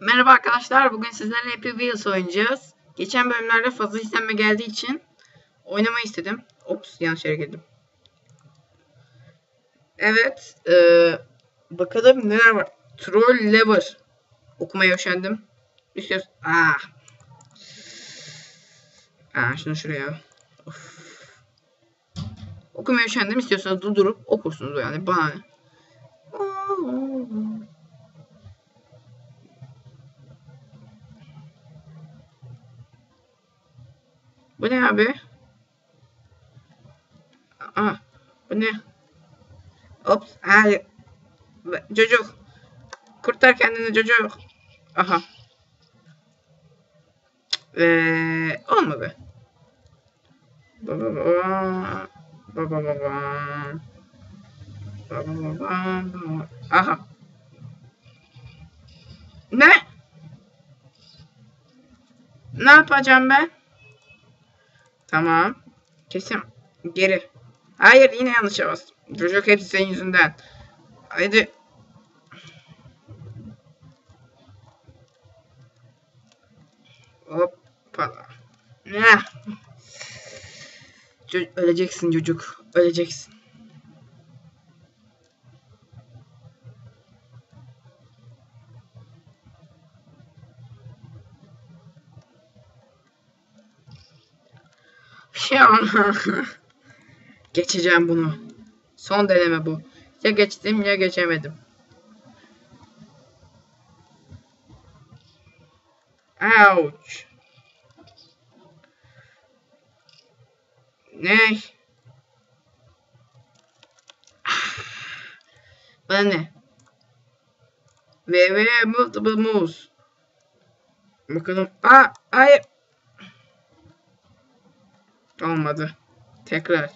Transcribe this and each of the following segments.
Merhaba arkadaşlar. Bugün sizlerle Happy Wheels oynayacağız. Geçen bölümlerde fazla izlenme geldiği için oynamayı istedim. Ops yanlış yere girdim. Evet. eee, bakalım neler var. Troll Lever. Okumaya üşendim. İstiyorsun. Ah. Ah şunu şuraya. Of. Okumaya üşendim. İstiyorsanız durdurup okursunuz yani. Bana. Ne abi? Aa, bu ne? Ops, hayır. Çocuk. Kurtar kendini çocuk. Aha. Eee, olmadı. Baba baba. Baba baba. Baba baba. Aha. Ne? Ne yapacağım ben? Tamam. Kesin. Geri. Hayır yine yanlış bastım. Çocuk hepsi senin yüzünden. Haydi. Hoppala. Öleceksin çocuk. Öleceksin. Ya. Geçeceğim bunu. Son deneme bu. Ya geçtim ya geçemedim. Ouch. Ne? Bana ne? Ve ve multiple moves. Bakalım. Aa, hayır. Olmadı. Tekrar.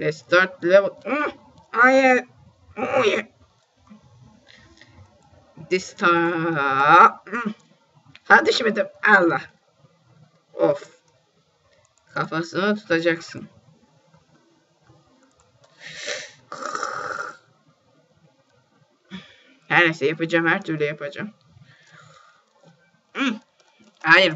Let's start level. Hmm, Hayır. Hayır. This time. Hmm. Ha düşmedim. Allah. Of. Kafasını tutacaksın. Her neyse yapacağım. Her türlü yapacağım. Hmm. Hayır.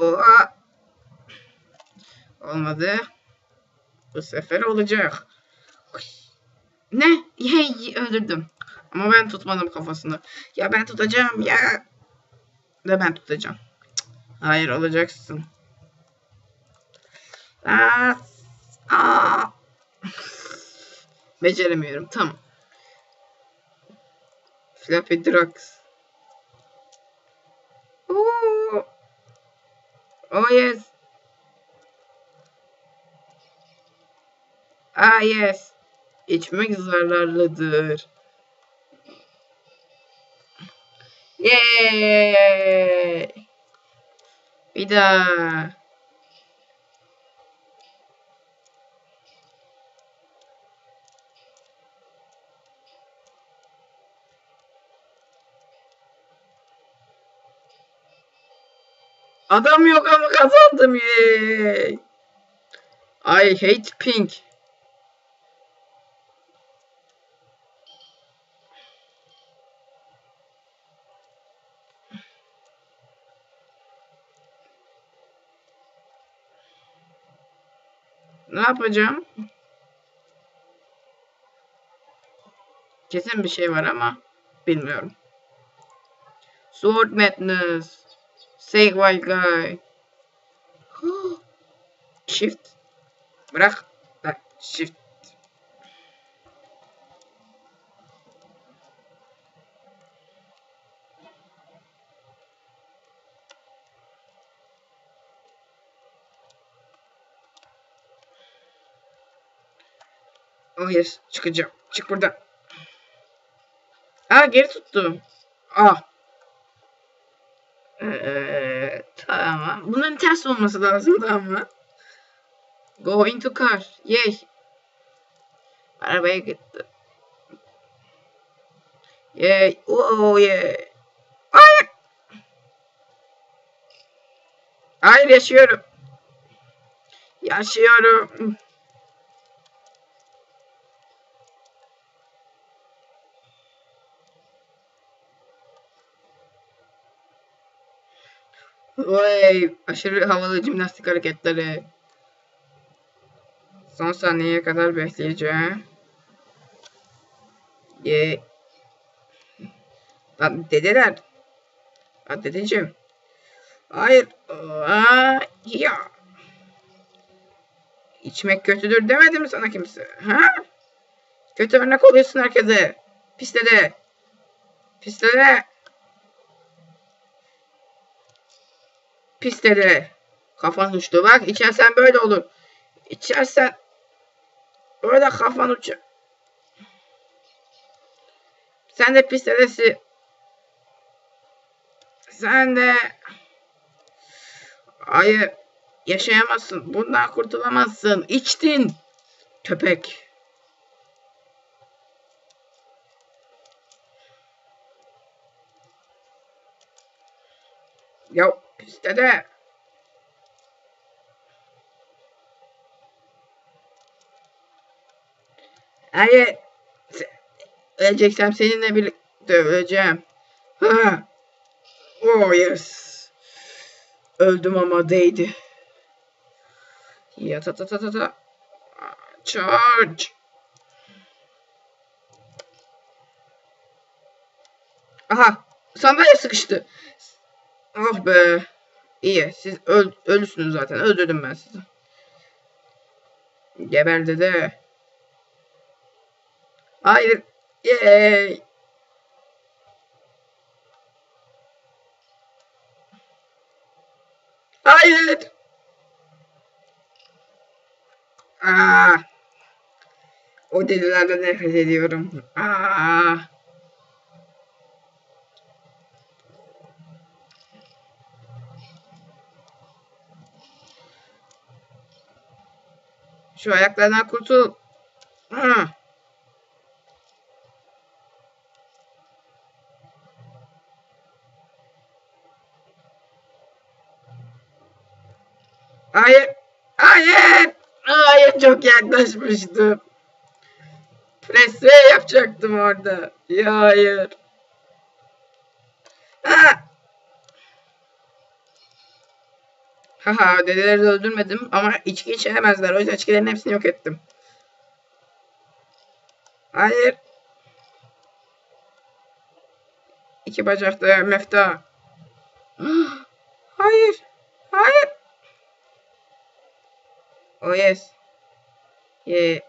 Oha. Olmadı. Bu sefer olacak. Ne? Hey öldürdüm. Ama ben tutmadım kafasını. Ya ben tutacağım ya. Ve ben tutacağım. Hayır olacaksın. Aa, aa. Beceremiyorum. Tamam. Flappy Drugs. Oo. Oh yes. Ah yes. İçmek zararlıdır. Yay! Bir daha. Adam yok ama kazandım yay. I hate pink. Ne yapacağım? Kesin bir şey var ama bilmiyorum. Sword Madness. Say Wild Guy. Shift. Bırak. Bak, shift. Hayır. Çıkacağım. Çık buradan. Aa geri tuttum. Ah. Ee. Bunların ters olması lazımdı ama. Go into car. Yay. Arabaya gitti. Yay. Oh yeah. Hayır. Hayır yaşıyorum. Yaşıyorum. Vay aşırı havalı jimnastik hareketleri. Son saniyeye kadar bekleyeceğim. Ye. Lan dedeler. Lan dedeciğim. Hayır. Aa, ya. İçmek kötüdür demedi mi sana kimse? Ha? Kötü örnek oluyorsun herkese. Pis dede. Pis dede. Pis dede. Kafan uçtu. Bak içersen böyle olur. İçersen öyle kafan uçar. Sen de pis dedesi. Sen de Hayır. Yaşayamazsın. Bundan kurtulamazsın. İçtin. Köpek. Ya Hayır. Se- Öleceksem seninle birlikte öleceğim. Oh yes. Öldüm ama değdi. Ya ta ta ta ta ta. Charge. Aha. Sandalye sıkıştı. Ah be. İyi. Siz öl ölüsünüz zaten. Öldürdüm ben sizi. Geber dede. Hayır. Yay. Hayır. Aa. O delilerden nefret ediyorum. Aa. Şu ayaklardan kurtul. Aa. Hayır. Hayır. Hayır çok yaklaşmıştım. Presse yapacaktım orada. Ya hayır. Ha. Haha dedeleri de öldürmedim ama içki içemezler. O yüzden içkilerin hepsini yok ettim. Hayır. İki bacaklı mefta. Hayır. Hayır. Oh yes. Yeah.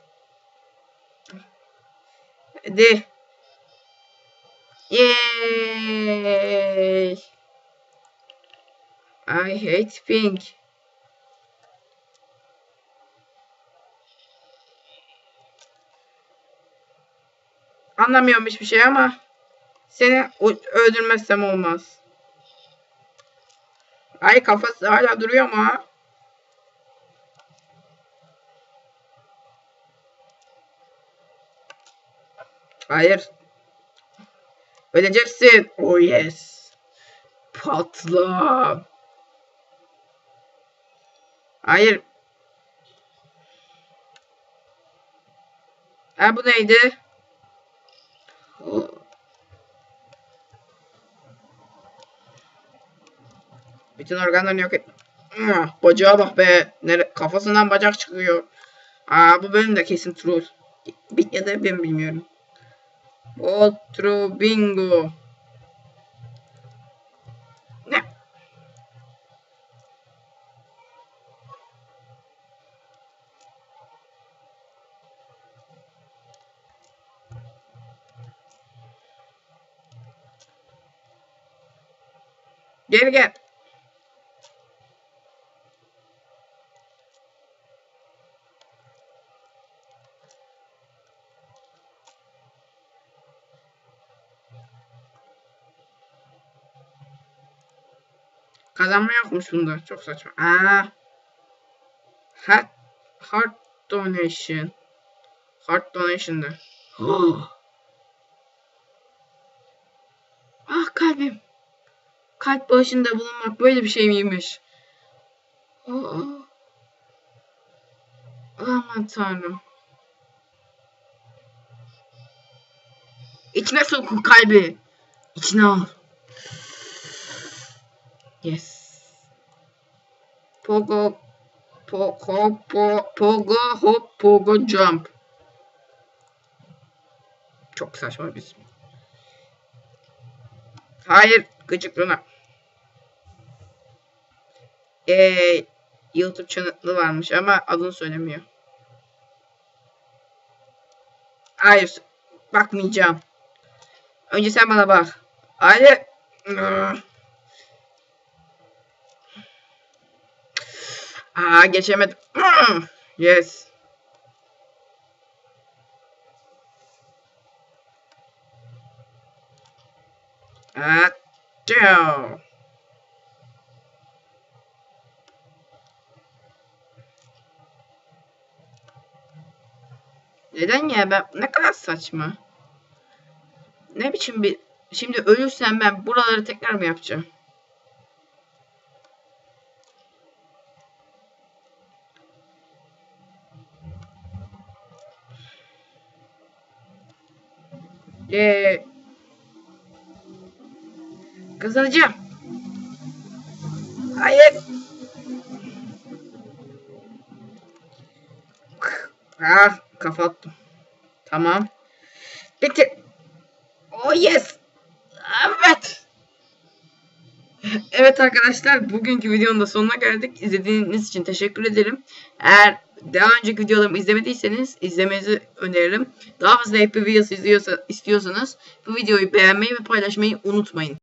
Hadi. Yay. I hate pink. Anlamıyorum hiçbir şey ama seni öldürmezsem olmaz. Ay kafası hala duruyor mu? ha? Hayır. Öleceksin. Oh yes. Patla. Hayır. Ha bu neydi? Bütün organlarını yok et. Ah, Bacağa bak be. Nere kafasından bacak çıkıyor. Aa bu bölüm de kesin. Bir ya da ben bilmiyorum. Outro bingo. Geri gel. Kazanma yokmuş bunda. Çok saçma. Aa. Heart, heart donation. Heart donation'da. Kalp bağışında bulunmak böyle bir şey miymiş? Oh. Aman tanrım. İçine sok kalbi. İçine al. Yes. Pogo Pogo po, Pogo hop Pogo jump. Çok saçma bir isim. Hayır, gıcık Ee, YouTube kanalı varmış ama adını söylemiyor. Hayır, bakmayacağım. Önce sen bana bak. Hayır. Aa geçemedim. Yes. Aa, ciao. Neden ya ben ne kadar saçma. Ne biçim bir şimdi ölürsem ben buraları tekrar mı yapacağım? Ee, kazanacağım. Hayır. Ah, kafa. Tamam. Bitti. Oh yes. Evet. Evet arkadaşlar bugünkü videonun da sonuna geldik. İzlediğiniz için teşekkür ederim. Eğer daha önceki videolarımı izlemediyseniz izlemenizi öneririm. Daha fazla Happy Wheels izliyorsa, istiyorsanız bu videoyu beğenmeyi ve paylaşmayı unutmayın.